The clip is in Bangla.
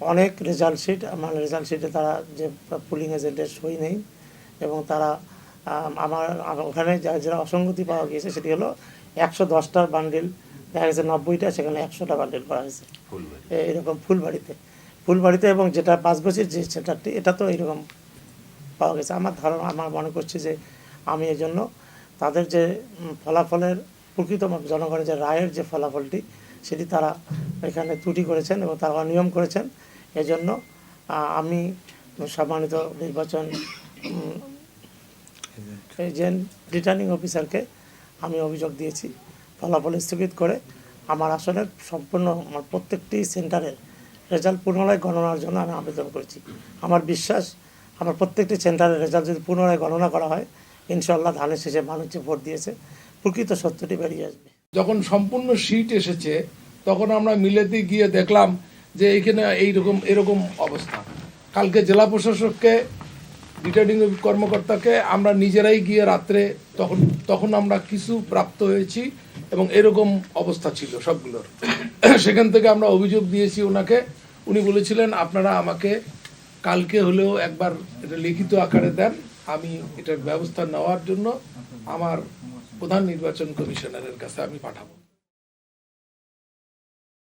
অনেক রেজাল্ট শিট আমার রেজাল্ট শিটে তারা যে পুলিং এজেন্টের সই নেই এবং তারা আমার ওখানে যা যারা অসঙ্গতি পাওয়া গিয়েছে সেটি হলো একশো দশটার বান্ডিল দেখা গেছে নব্বইটা সেখানে একশোটা বান্ডিল করা হয়েছে। এরকম ফুলবাড়িতে। ফুলবাড়িতে এবং যেটা পাঁচ বছর যে সেন্টারটি এটা তো এরকম পাওয়া গেছে। আমার ধারণা আমার মনে করছি যে আমি এই জন্য তাদের যে ফলাফলের প্রকৃত জনগণের যে রায়ের যে ফলাফলটি সেটি তারা এখানে ত্রুটি করেছেন এবং তারা অনিয়ম করেছেন। এজন্য আমি সম্মানিত নির্বাচন এজেন্ট রিটার্নিং অফিসারকে আমি অভিযোগ দিয়েছি। ফলাফল স্থগিত করে আমার আসলে সম্পূর্ণ, আমার প্রত্যেকটি সেন্টারের রেজাল্ট পুনরায় গণনার জন্য আমি আবেদন করেছি। আমার বিশ্বাস, আমার প্রত্যেকটি সেন্টারের রেজাল্ট যদি পুনরায় গণনা করা হয় ইনশাল্লাহ ধানের শেষে মানুষ যে ভোট দিয়েছে। প্রকৃত সত্যটি বেরিয়ে আসবে। যখন সম্পূর্ণ সিট এসেছে, তখন আমরা মিলেতে গিয়ে দেখলাম যে এইখানে এইরকম, এরকম অবস্থা। কালকে জেলা প্রশাসককে, রিটার্নিং কর্মকর্তাকে আমরা নিজেরাই গিয়ে রাত্রে তখন তখন আমরা কিছু প্রাপ্ত হয়েছি এবং এরকম অবস্থা ছিল সবগুলোর। সেখান থেকে আমরা অভিযোগ দিয়েছি ওনাকে। উনি বলেছিলেন, আপনারা আমাকে কালকে হলেও একবার এটা লিখিত আকারে দেন। আমি এটার ব্যবস্থা নেওয়ার জন্য আমার প্রধান নির্বাচন কমিশনারের কাছে আমি পাঠাবো।